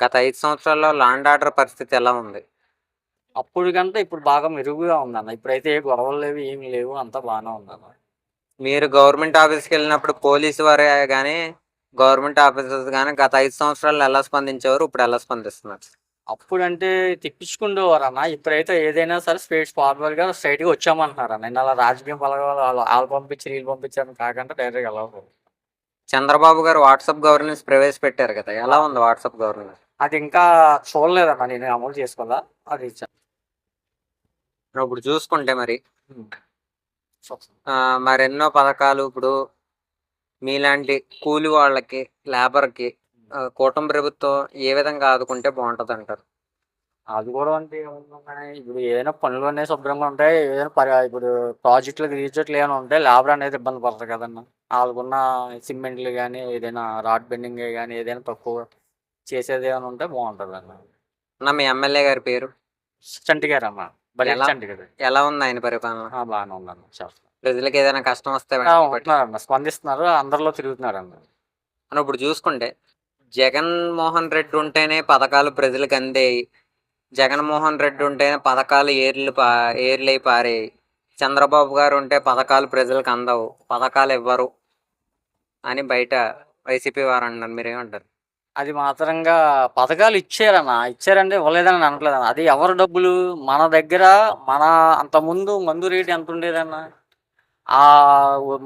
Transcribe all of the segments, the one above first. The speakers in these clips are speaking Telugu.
గత ఐదు సంవత్సరాల్లో లాండ్ ఆర్డర్ పరిస్థితి ఎలా ఉంది? అప్పుడు కంటే ఇప్పుడు బాగా మెరుగుగా ఉందన్న. ఇప్పుడైతే ఏ గొడవలు లేవు ఏమి లేవు అంతా బాగానే ఉందన్న. మీరు గవర్నమెంట్ ఆఫీస్కి వెళ్ళినప్పుడు పోలీసు వారే కానీ గవర్నమెంట్ ఆఫీసర్స్ కానీ గత ఐదు సంవత్సరాలు ఎలా స్పందించేవారు? ఇప్పుడు ఎలా స్పందిస్తున్నారు? అప్పుడంటే తిప్పించుకుండేవారు అన్న ఇప్పుడైతే ఏదైనా సరే స్ట్రేట్ ఫార్వర్డ్గా స్ట్రైట్గా వచ్చామంటున్నారు అన్న నేను అలా రాజకీయం పలకాలు వాళ్ళు వాళ్ళు పంపించి వీళ్ళు పంపించారు కాకుండా డైరెక్ట్ వెళ్ళవు చంద్రబాబు గారు వాట్సాప్ గవర్నెన్స్ ప్రవేశపెట్టారు కదా. ఎలా ఉంది వాట్సాప్ గవర్నెన్స్? అది ఇంకా చూడలేదన్న నేను అమలు చేసుకోవాలా? అది ఇప్పుడు చూసుకుంటే మరి. మరెన్నో పథకాలు ఇప్పుడు మీలాంటి కూలి వాళ్ళకి లేబర్కి కూటమి ప్రభుత్వం ఏ విధంగా ఆదుకుంటే బాగుంటుంది అంటారు అది కూడా అంటే ఇప్పుడు ఏదైనా పనులు అనేవి శుభ్రంగా ఉంటాయి ఏదైనా పరి ఇప్పుడు ప్రాజెక్టులు రీజెక్ట్లు ఏమైనా ఉంటే లేబర్ అనేది ఇబ్బంది పడతారు కదన్న. వాళ్ళకున్న సిమెంట్లు కానీ ఏదైనా రాడ్ బెండింగ్ కానీ ఏదైనా తక్కువ చేసేది ఏమైనా ఉంటే బాగుంటుంది అన్న. అన్న మీ ఎమ్మెల్యే గారి పేరు? చంటి గారు అన్న బలి ఎలా? చంటి గారు. ఎలా ఉంది ఆయన పరిపాలన? ఆ, బాగానే ఉందన్న చేస్తున్నారు ప్రజలకు ఏదైనా కష్టం వస్తే ఆ, వెంటనే పట్టి- ఉంటున్నారన్న స్పందిస్తున్నారు. అందరిలో తిరుగుతున్నారు అన్న. మనం ఇప్పుడు చూసుకుంటే జగన్మోహన్ రెడ్డి ఉంటేనే పథకాలు ప్రజలకు అందేయి. జగన్మోహన్ రెడ్డి ఉంటేనే పథకాలు ఏర్లు పా ఏర్లై పారేయి. చంద్రబాబు గారు ఉంటే పథకాలు ప్రజలకు అందవు. పథకాలు ఇవ్వరు అని బయట వైసీపీ వారు అంటున్నారు. మీరేమంటారు? అది మాత్రంగా పథకాలు ఇచ్చారన్న. ఇచ్చారంటే ఇవ్వలేదని అనట్లేదన్న. అది ఎవరి డబ్బులు? మన దగ్గర మన అంత ముందు మందు రేటు ఎంత ఉండేదన్న? ఆ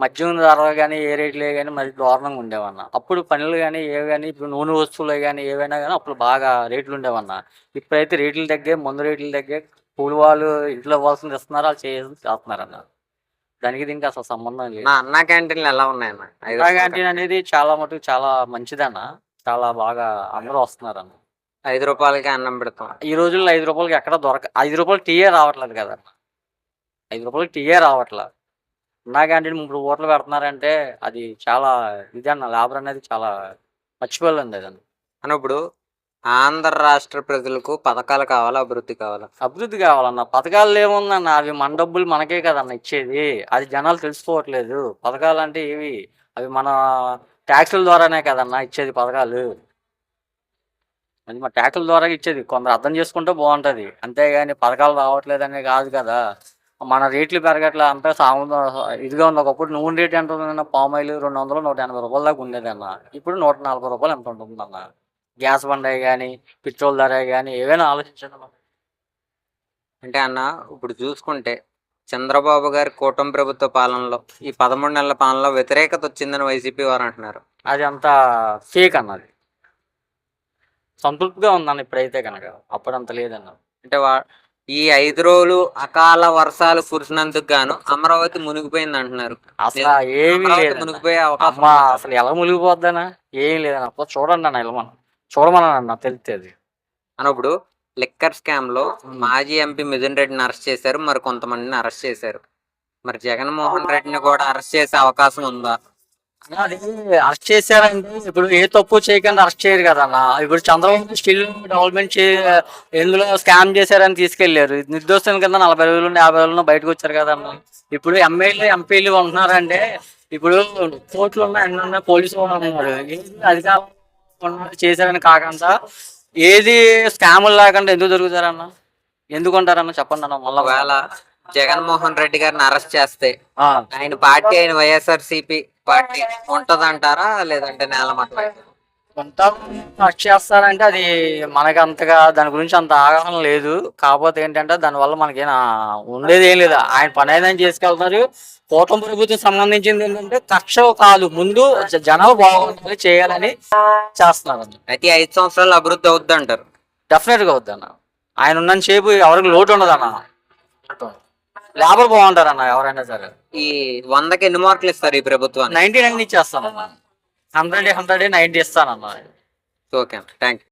మద్యం ధర కానీ ఏ రేట్లే కానీ మరి దారుణంగా ఉండేవన్న. అప్పుడు పనులు కానీ ఏవి కానీ ఇప్పుడు నూనె వస్తువులు కానీ ఏవైనా కానీ అప్పుడు బాగా రేట్లు ఉండేవన్న. ఇప్పుడైతే రేట్లు తగ్గే మందు రేట్లు తగ్గే కూలి వాళ్ళు ఇంట్లో ఇవ్వాల్సింది ఇస్తున్నారు వాళ్ళు చేయాల్సింది చేస్తున్నారన్న. దానికి దీనికి అసలు సంబంధం లేదు. నా అన్నా క్యాంటీన్లు ఎలా ఉన్నాయన్న? రూపాయల క్యాంటీన్ అనేది చాలా మటుకు చాలా మంచిదన్న. చాలా బాగా అందరూ వస్తున్నారన్న. ఐదు రూపాయలకి అన్నం పెడతాం. ఈ రోజుల్లో ఐదు రూపాయలకి ఎక్కడ దొరక ఐదు రూపాయలు టీయే రావట్లేదు కదా. ఐదు రూపాయలకి టీయే రావట్లేదు. నా క్యాంటీన్ మూడు ఓట్లు పెడుతున్నారంటే అది చాలా ఇది అన్న. లేబర్ అనేది చాలా మర్చిపోలేదు అది అని ఇప్పుడు ఆంధ్ర రాష్ట్ర ప్రజలకు పథకాలు కావాలా అభివృద్ధి కావాలా? అభివృద్ధి కావాలన్న. పథకాలు ఏముందన్న? అవి మన డబ్బులు మనకే కదన్న ఇచ్చేది. అది జనాలు తెలుసుకోవట్లేదు. పథకాలు అంటే ఏవి? అవి మన ట్యాక్సుల ద్వారానే కదన్నా ఇచ్చేది పథకాలు. అది మా ట్యాక్సుల ద్వారా ఇచ్చేది. కొందరు అర్థం చేసుకుంటే బాగుంటుంది. అంతేగాని పథకాలు రావట్లేదనే కాదు కదా. మన రేట్లు పెరగట్లే అంతా సాగు ఇదిగా ఉంది. ఒకప్పుడు నూనె రేట్ ఎంత ఉందన్న? పామ్ ఆయిల్ రెండు వందలు నూట ఎనభై రూపాయల దాకా ఉండేది అన్న ఇప్పుడు నూట నలభై రూపాయలు ఎంత ఉంటుందన్న? గ్యాస్ బండ కానీ పెట్రోల్ ధర కానీ ఏవైనా ఆలోచించండి అంటే అన్న ఇప్పుడు చూసుకుంటే చంద్రబాబు గారి కూటమి ప్రభుత్వ పాలనలో ఈ పదమూడు నెలల పాలనలో వ్యతిరేకత వచ్చిందని వైసీపీ వారు అంటున్నారు. అది అంతా ఫేక్ అన్నది. సంతృప్తిగా ఉందన్న ఇప్పుడైతే కనుక అప్పుడు అంత లేదన్న అంటే వా ఈ ఐదు రోజులు అకాల వర్షాలు కురిసినందుకు గాను అమరావతి మునిగిపోయింది అంటున్నారు. అసలు ఏమీ లేదు మునిగిపోయే అవకాశం? అసలు ఎలా మునిగిపోద్దనా ఏం లేదన్న. చూడండి అన్న వెళ్ళమన్న చూడమన్నా తెలుస్తుంది అన్నప్పుడు లిక్కర్ స్కామ్లో మాజీ ఎంపీ మిథున్ రెడ్డిని అరెస్ట్ చేశారు. మరి కొంతమందిని అరెస్ట్ చేశారు. మరి జగన్మోహన్ రెడ్డిని కూడా అరెస్ట్ చేసే అవకాశం ఉందా? అది అరెస్ట్ చేశారంటే ఇప్పుడు ఏ తప్పు చేయకుండా అరెస్ట్ చేయరు కదన్న ఇప్పుడు చంద్రబాబు స్టిల్ డెవలప్మెంట్ చే ఎందులో స్కామ్ చేశారని తీసుకెళ్ళారు. నిర్దోషం కింద నలభై రోజులు యాభై రోజులు బయటకు వచ్చారు కదన్న ఇప్పుడు ఎమ్మెల్యే ఎంపీలు ఉంటున్నారంటే ఇప్పుడు కోర్టులు ఉన్నాయి అన్ని ఉన్నాయి పోలీసులు ఉన్నారు. అధికారం చేశారని కాకుండా ఏది స్కాములు లేకుండా ఎందుకు దొరుకుతారన్న? ఎందుకు ఉంటారన్న చెప్పండి అన్న మళ్ళా ఒకవేళ జగన్మోహన్ రెడ్డి గారిని అరెస్ట్ చేస్తే ఆయన పార్టీ అయిన వైఎస్ఆర్ సిపి పార్టీ ఉంటదంటారా? లేదంటే నేల కొంత ఖర్చు చేస్తారంటే అది మనకి అంతగా దాని గురించి అంత అవగాహన లేదు. కాకపోతే ఏంటంటే దానివల్ల మనకి ఉండేది ఏం లేదు. ఆయన పని ఏదైనా చేసుకెళ్తున్నారు కూటమి ప్రభుత్వం సంబంధించింది ఏంటంటే కక్ష కాదు. ముందు జ- జనాలు బాగుండాలి చేయాలని చేస్తున్నారు అయితే ఐదు సంవత్సరాలు అభివృద్ధి అవుద్ది అంటారు. డెఫినెట్గా వద్దన్న ఆయన ఉన్న సేపు ఎవరికి లోటు ఉండదు అన్న లేబర్ బాగుంటారన్న ఎవరైనా సరే. ఈ వందకి ఎన్ని మార్కులు ఇస్తారు ఈ ప్రభుత్వాన్ని నైన్టీ నైన్ ఇచ్చేస్తానన్న హండ్రెడ్ హండ్రెడ్ నైన్టీ ఇస్తానన్నా ఓకే థ్యాంక్ యూ